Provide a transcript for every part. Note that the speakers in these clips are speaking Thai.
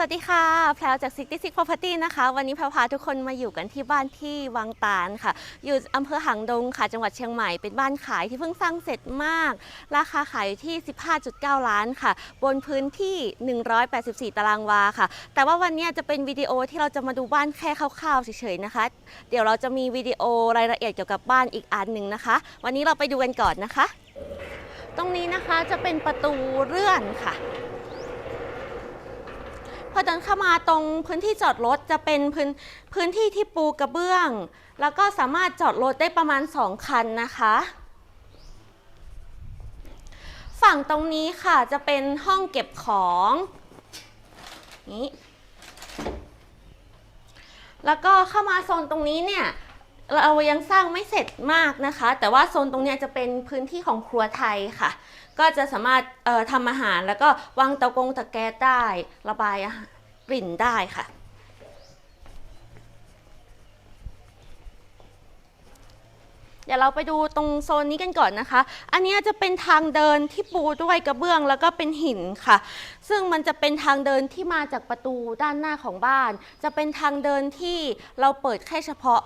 วัสดีค่ะ แพลวจาก66 Property นะคะ วันนี้แพลวพาทุกคนมาอยู่กันที่บ้านที่วังตาลค่ะ อยู่อำเภอหางดงค่ะ จังหวัดเชียงใหม่ เป็นบ้านขายที่เพิ่งสร้างเสร็จมาก ราคาขายอยู่ที่ 15.9 ล้านค่ะ บนพื้นที่ 184 ตารางวาค่ะ แต่ว่าวันนี้จะเป็นวิดีโอที่เราจะมาดูบ้านแค่คร่าวๆเฉยๆนะคะ เดี๋ยวเราจะมีวิดีโอรายละเอียดเกี่ยวกับบ้านอีกอันหนึ่งนะคะ วันนี้เราไปดูกันก่อนนะคะ ตรงนี้นะคะจะเป็นประตูเลื่อนค่ะ พอเดินเข้ามาตรงพื้นที่จอดรถจะเป็นพื้นพื้นที่ที่ปูกระเบื้อง แล้วก็สามารถจอดรถได้ประมาณ 2 คันนะคะ ฝั่งตรงนี้ค่ะจะเป็นห้องเก็บของนี่แล้วก็เข้ามาโซนตรงนี้เนี่ย เรายังสร้างไม่เสร็จมากนะคะ แต่ว่าโซนตรงนี้จะเป็นพื้นที่ของครัวไทยค่ะ ก็จะสามารถทำอาหารแล้วก็วางเตากงตะแก๊สได้ระบายกลิ่นได้ค่ะเดี๋ยวเราไปดูตรงโซนนี้กันก่อนนะคะ อันนี้จะเป็นทางเดินที่ปูด้วยกระเบื้องแล้วก็เป็นหินค่ะ ซึ่งมันจะเป็นทางเดินที่มาจากประตูด้านหน้าของบ้าน จะเป็นทางเดินที่เราเปิดแค่เฉพาะ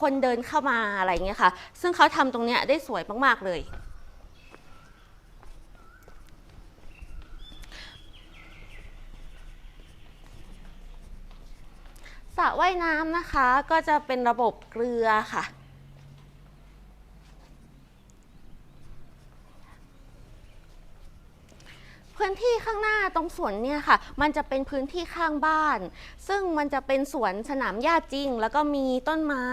คนเดินเข้ามาอะไรเงี้ยค่ะ ซึ่งเขาทำตรงเนี้ยได้สวยมาก ๆ เลย สระว่ายน้ำนะคะก็จะเป็นระบบเกลือค่ะ พื้นที่ข้างหน้าตรงสวนเนี่ยค่ะ มันจะเป็นพื้นที่ข้างบ้าน ซึ่งมันจะเป็นสวนสนามหญ้าจริง แล้วก็มีต้นไม้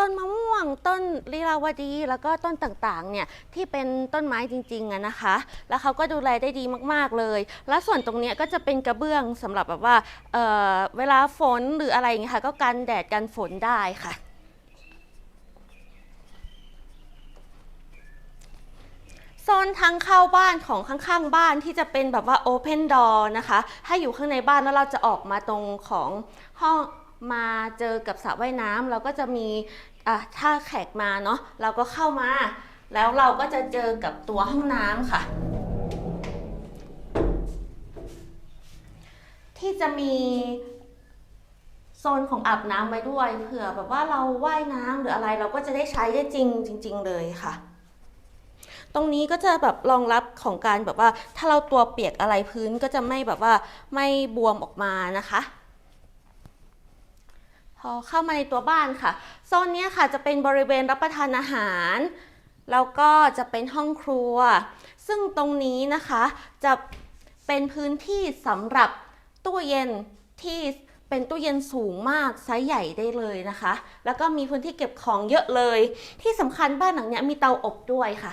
ต้นมะม่วง ต้นลีลาวดี แล้วก็ต้นต่างๆ เนี่ยที่เป็นต้นไม้จริงๆอะนะคะ แล้วเขาก็ดูแลได้ดีมากๆเลย แล้วส่วนตรงเนี้ยก็จะเป็นกระเบื้องสำหรับแบบว่าเอ่อเวลาฝนหรืออะไรอย่างเงี้ยค่ะ ก็กันแดดกันฝนได้ค่ะ ซนทางเข้าบ้านของข้างๆบ้านที่จะเป็นแบบว่า Open Door นะคะ ถ้าอยู่ข้างในบ้านแล้วเราจะออกมาตรงของห้องมาเจอกับสระว่ายน้ำเราก็จะมีะถ้าแขกมาเนาะเราก็เข้ามา แล้วเราก็จะเจอกับตัวห้องน้ำค่ะ ที่จะมีโซนของอาบน้ำไว้ด้วยเผื่อแบบว่าเราว่ายน้ำหรืออะไรเราก็จะได้ใช้ได้จริงจริง ๆ เลยค่ะ รงนี้ก็จะแบบรองรับของการแบบว่าถ้าเราตัวเปียกอะไรพื้นก็จะไม่แบบว่าไม่บวมออกมานะคะพอเข้ามาในตัวบ้านค่ะ โซนนี้ค่ะจะเป็นบริเวณรับประทานอาหาร แล้วก็จะเป็นห้องครัว ซึ่งตรงนี้นะคะจะเป็นพื้นที่สำหรับตู้เย็นที่เป็นตู้เย็นสูงมากไซส์ใหญ่ได้เลยนะคะ แล้วก็มีพื้นที่เก็บของเยอะเลย ที่สำคัญบ้านหลังนี้มีเตาอบด้วยค่ะ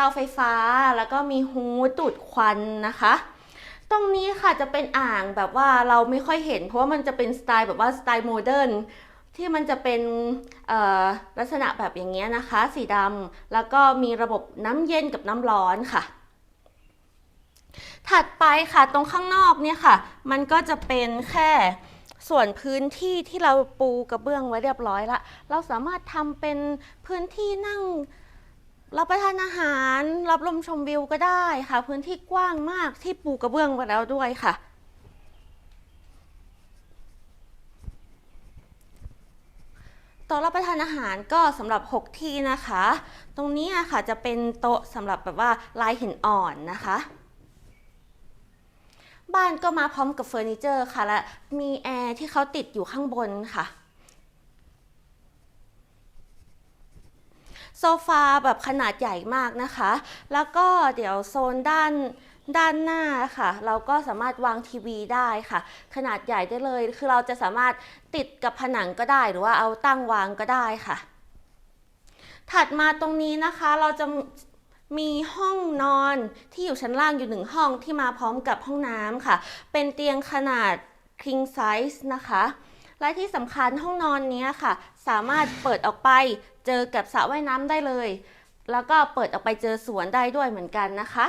เตาไฟฟ้าแล้วก็มีฮูดดูดควันนะคะ ตรงนี้ค่ะจะเป็นอ่างแบบว่าเราไม่ค่อยเห็น เพราะว่ามันจะเป็นสไตล์แบบว่าสไตล์โมเดิร์นที่มันจะเป็นลักษณะแบบอย่างเงี้ยนะคะ สีดำแล้วก็มีระบบน้ำเย็นกับน้ำร้อนค่ะ ถัดไปค่ะตรงข้างนอกเนี่ยค่ะ มันก็จะเป็นแค่ส่วนพื้นที่ที่เราปูกระเบื้องไว้เรียบร้อยละ เราสามารถทำเป็นพื้นที่นั่ง รับประทานอาหารรับลมชมวิวก็ได้ค่ะ พื้นที่กว้างมากที่ปูกระเบื้องไปแล้วด้วยค่ะ โต๊ะรับประทานอาหารก็สำหรับ 6 ที่นะคะ ตรงนี้อะค่ะจะเป็นโต๊ะสำหรับแบบว่าลายหินอ่อนนะคะบ้านก็มาพร้อมกับเฟอร์นิเจอร์ค่ะ และมีแอร์ที่เขาติดอยู่ข้างบนค่ะ โซฟาแบบขนาดใหญ่มากนะคะ แล้วก็เดี๋ยวโซนด้านด้านหน้าค่ะ เราก็สามารถวางทีวีได้ค่ะ ขนาดใหญ่ได้เลย คือเราจะสามารถติดกับผนังก็ได้หรือว่าเอาตั้งวางก็ได้ค่ะ ถัดมาตรงนี้นะคะเราจะมีห้องนอนที่อยู่ชั้นล่างอยู่หนึ่งห้องที่มาพร้อมกับห้องน้ำค่ะ เป็นเตียงขนาด king size นะคะ และที่สำคัญห้องนอนนี้ค่ะ สามารถเปิดออกไปเจอกับสระว่ายน้ำได้เลย แล้วก็เปิดออกไปเจอสวนได้ด้วยเหมือนกันนะคะ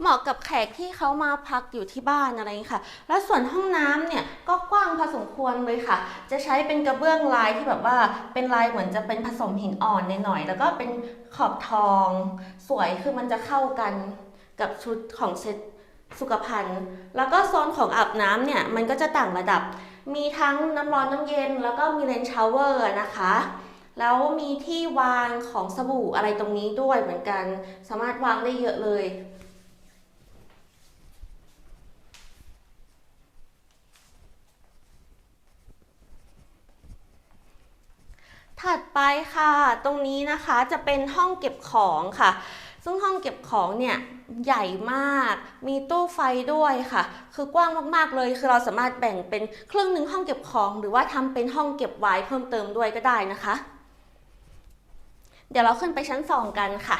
เหมาะกับแขกที่เขามาพักอยู่ที่บ้านอะไรอย่างนี้ค่ะ แล้วส่วนห้องน้ำเนี่ยก็กว้างพอสมควรเลยค่ะ จะใช้เป็นกระเบื้องลายที่แบบว่าเป็นลายเหมือนจะเป็นผสมหินอ่อนหน่อยๆแล้วก็เป็นขอบทอง สวยคือมันจะเข้ากัน กับชุดของเซตสุขภัณฑ์ แล้วก็โซนของอาบน้ำเนี่ย มันก็จะต่างระดับ มีทั้งน้ำร้อนน้ำเย็น แล้วก็มีเลนชาวเวอร์นะคะ แล้วมีที่วางของสบู่อะไรตรงนี้ด้วยเหมือนกัน สามารถวางได้เยอะเลยถัดไปค่ะ ตรงนี้นะคะจะเป็นห้องเก็บของค่ะ ซึ่งห้องเก็บของเนี่ย ใหญ่มาก มีตู้ไฟด้วยค่ะ คือกว้างมากๆเลย คือเราสามารถแบ่งเป็นครึ่งหนึ่งห้องเก็บของ หรือว่าทำเป็นห้องเก็บไว้เพิ่มเติมด้วยก็ได้นะคะ เดี๋ยวเราขึ้นไปชั้นสองกันค่ะ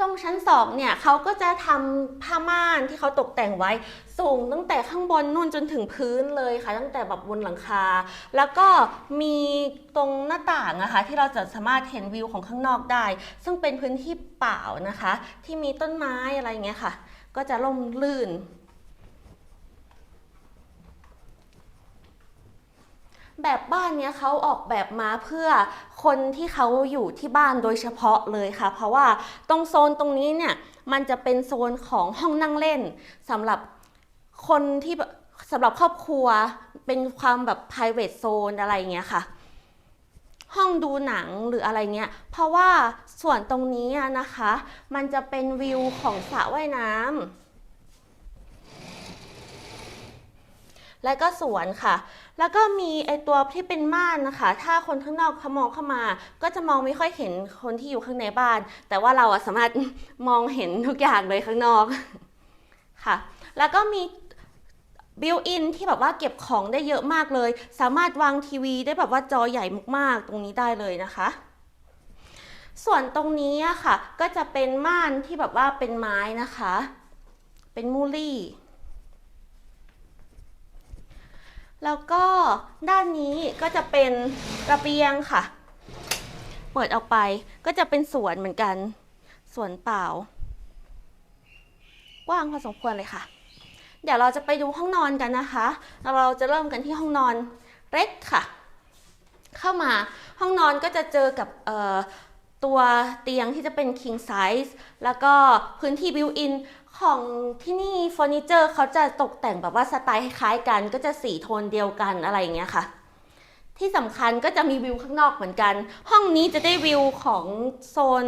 ตรงชั้นสองเนี่ยเขาก็จะทำผ้าม่านที่เขาตกแต่งไว้ สูงตั้งแต่ข้างบนนู่นจนถึงพื้นเลยค่ะ ตั้งแต่แบบบนหลังคา แล้วก็มีตรงหน้าต่างนะคะ ที่เราจะสามารถเห็นวิวของข้างนอกได้ ซึ่งเป็นพื้นที่เปล่านะคะ ที่มีต้นไม้อะไรเงี้ยค่ะ ก็จะร่มรื่น แบบบ้านเนี้ยเขาออกแบบมาเพื่อคนที่เขาอยู่ที่บ้านโดยเฉพาะเลยค่ะ เพราะว่าตรงโซนตรงนี้เนี่ยมันจะเป็นโซนของห้องนั่งเล่นสำหรับคนที่สำหรับครอบครัวเป็นความแบบ private zone อะไรเงี้ยค่ะ ห้องดูหนังหรืออะไรเงี้ย เพราะว่าส่วนตรงนี้นะคะ มันจะเป็นวิวของสระว่ายน้ำ และก็สวนค่ะ แล้วก็มีไอตัวที่เป็นม่านนะคะ ถ้าคนข้างนอกเขามองเข้ามา ก็จะมองไม่ค่อยเห็นคนที่อยู่ข้างในบ้าน แต่ว่าเราอะสามารถมองเห็นทุกอย่างเลยข้างนอกค่ะ แล้วก็มีบิวอินที่แบบว่าเก็บของได้เยอะมากเลย สามารถวางทีวีได้แบบว่าจอใหญ่มากๆ ตรงนี้ได้เลยนะคะ ส่วนตรงนี้อะค่ะ ก็จะเป็นม่านที่แบบว่าเป็นไม้นะคะ เป็นมูลี่ แล้วก็ด้านนี้ก็จะเป็นระเบียงค่ะ เปิดออกไปก็จะเป็นสวนเหมือนกัน สวนเปล่า กว้างพอสมควรเลยค่ะ เดี๋ยวเราจะไปดูห้องนอนกันนะคะ เราจะเริ่มกันที่ห้องนอนเล็กค่ะ เข้ามาห้องนอนก็จะเจอกับตัวเตียงที่จะเป็น king size แล้วก็พื้นที่ built in ของที่นี่เฟอร์นิเจอร์เขาจะตกแต่งแบบว่าสไตล์คล้ายกัน ก็จะสีโทนเดียวกันอะไรอย่างเงี้ยค่ะ ที่สำคัญก็จะมีวิวข้างนอกเหมือนกัน ห้องนี้จะได้วิวของโซน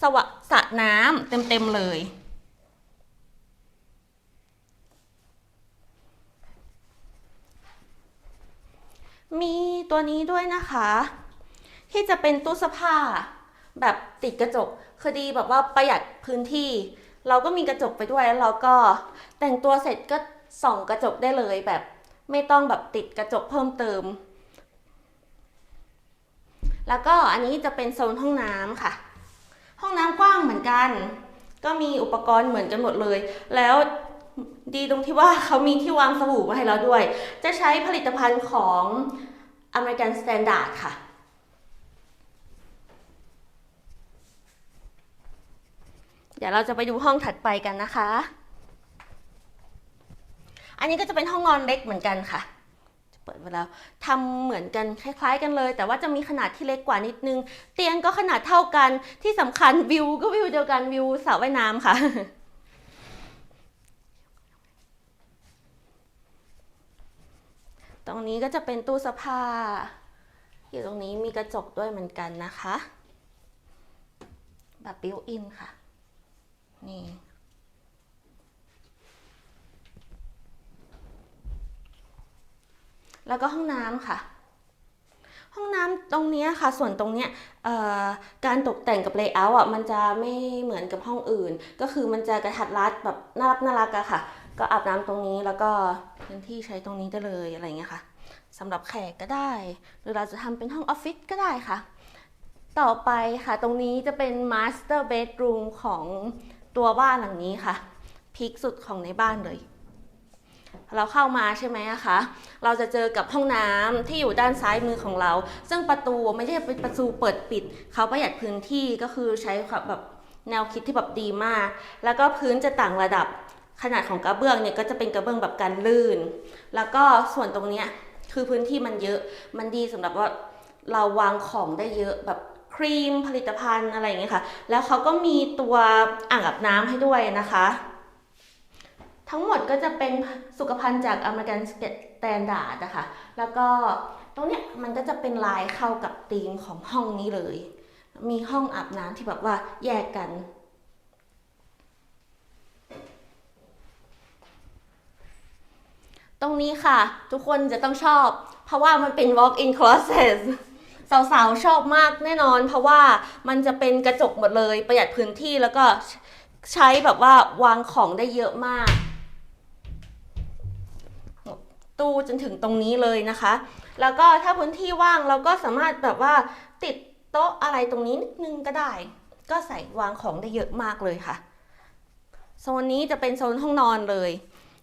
สวะสระน้ำเต็มๆเลย มีตัวนี้ด้วยนะคะ ที่จะเป็นตู้เสื้อผ้า แบบติดกระจกคือดีแบบว่าประหยัดพื้นที่ เราก็มีกระจกไปด้วยแล้วเราก็แต่งตัวเสร็จก็ส่องกระจกได้เลยแบบ ไม่ต้องแบบติดกระจกเพิ่มเติม แล้วก็อันนี้จะเป็นโซนห้องน้ำค่ะ ห้องน้ำกว้างเหมือนกัน ก็มีอุปกรณ์เหมือนกันหมดเลย แล้วดีตรงที่ว่าเขามีที่วางสบู่มาให้เราด้วย จะใช้ผลิตภัณฑ์ของ American Standard ค่ะ เดี๋ยวเราจะไปดูห้องถัดไปกันนะคะ อันนี้ก็จะเป็นห้องนอนเล็กเหมือนกันค่ะจะเปิดเวลาทำเหมือนกันคล้ายๆ กันเลย แต่ว่าจะมีขนาดที่เล็กกว่านิดนึง เตียงก็ขนาดเท่ากันที่สำคัญวิวก็วิวเดียวกันวิวสระว่ายน้ำค่ะตรงนี้ก็จะเป็นตู้เสื้อผ้า อยู่ตรงนี้มีกระจกด้วยเหมือนกันนะคะ แบบบิวอินค่ะ นี่ แล้วก็ห้องน้ำค่ะ ห้องน้ำตรงนี้ค่ะ ส่วนตรงเนี้ยการตกแต่งกับเลเยอร์อะมันจะไม่เหมือนกับห้องอื่น ก็คือมันจะกระทัดรัดแบบน่ารักน่ารักอะค่ะ ก็อาบน้ำตรงนี้แล้วก็พื้นที่ใช้ตรงนี้ได้เลยอะไรเงี้ยค่ะสำหรับแขกก็ได้ หรือเราจะทำเป็นห้องออฟฟิศก็ได้ค่ะ ต่อไปค่ะ ตรงนี้จะเป็น master bedroom ของ ตัวบ้านหลังนี้ค่ะพีคสุดของในบ้านเลย เราเข้ามาใช่ไหมคะ เราจะเจอกับห้องน้ำที่อยู่ด้านซ้ายมือของเรา ซึ่งประตูไม่ใช่เป็นประตูเปิดปิด เขาประหยัดพื้นที่ก็คือใช้แบบแนวคิดที่แบบดีมาก แล้วก็พื้นจะต่างระดับขนาดของกระเบื้องเนี่ยก็จะเป็นกระเบื้องแบบกันลื่น แล้วก็ส่วนตรงเนี้ยคือพื้นที่มันเยอะ มันดีสำหรับว่าเราวางของได้เยอะแบบ ครีมผลิตภัณฑ์อะไรอย่างเงี้ยค่ะ แล้วเขาก็มีตัวอ่างอาบน้ำให้ด้วยนะคะ ทั้งหมดก็จะเป็นสุขภัณฑ์จากอเมริกันสแตนดาร์ดนะคะ แล้วก็ตรงเนี้ยมันก็จะเป็นลายเข้ากับธีมของห้องนี้เลย มีห้องอาบน้ำที่แบบว่าแยกกันตรงนี้ค่ะ ทุกคนจะต้องชอบ เพราะว่ามันเป็น walk-in closet สาวๆชอบมากแน่นอน เพราะว่ามันจะเป็นกระจกหมดเลยประหยัดพื้นที่แล้วก็ใช้แบบว่าวางของได้เยอะมาก ตู้จนถึงตรงนี้เลยนะคะ แล้วก็ถ้าพื้นที่ว่างเราก็สามารถแบบว่าติดโต๊ะอะไรตรงนี้นิดนึงก็ได้ ก็ใส่วางของได้เยอะมากเลยค่ะโซนนี้จะเป็นโซนห้องนอนเลย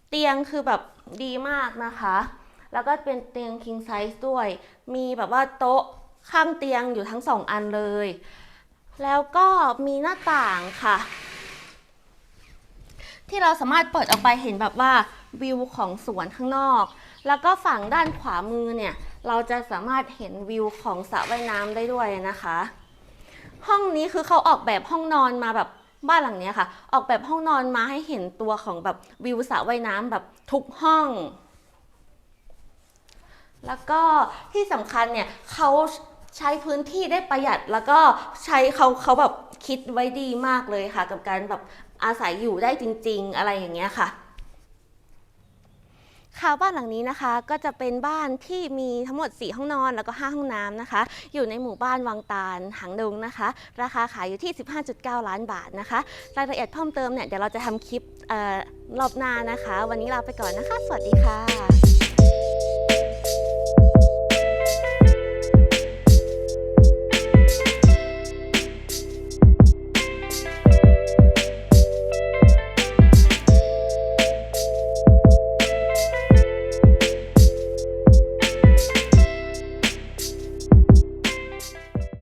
เตียงคือแบบดีมากนะคะ แล้วก็เป็นเตียง king size ด้วย มีแบบว่าโต๊ะ ข้างเตียงอยู่ทั้งสองอันเลย แล้วก็มีหน้าต่างค่ะ ที่เราสามารถเปิดออกไปเห็นแบบว่าวิวของสวนข้างนอก แล้วก็ฝั่งด้านขวามือเนี่ย เราจะสามารถเห็นวิวของสระว่ายน้ำได้ด้วยนะคะ ห้องนี้คือเขาออกแบบห้องนอนมาแบบบ้านหลังนี้ค่ะ ออกแบบห้องนอนมาให้เห็นตัวของแบบวิวสระว่ายน้ำแบบทุกห้องแล้วก็ที่สำคัญเนี่ยเขา ใช้พื้นที่ได้ประหยัดแล้วก็ใช้เขาเขาแบบคิดไว้ดีมากเลยค่ะ กับการแบบอาศัยอยู่ได้จริง ๆ อะไรอย่างเงี้ยค่ะค่ะบ้านหลังนี้นะคะก็จะเป็นบ้านที่มีทั้งหมด 4 ห้องนอนแล้วก็ 5 ห้องน้ำนะคะ อยู่ในหมู่บ้านวังตาลหางดงนะคะ ราคาขายอยู่ที่ 15.9 ล้านบาทนะคะ รายละเอียดเพิ่มเติมเนี่ยเดี๋ยวเราจะทำคลิปเอ่อรอบหน้านะคะ วันนี้ลาไปก่อนนะคะ สวัสดีค่ะ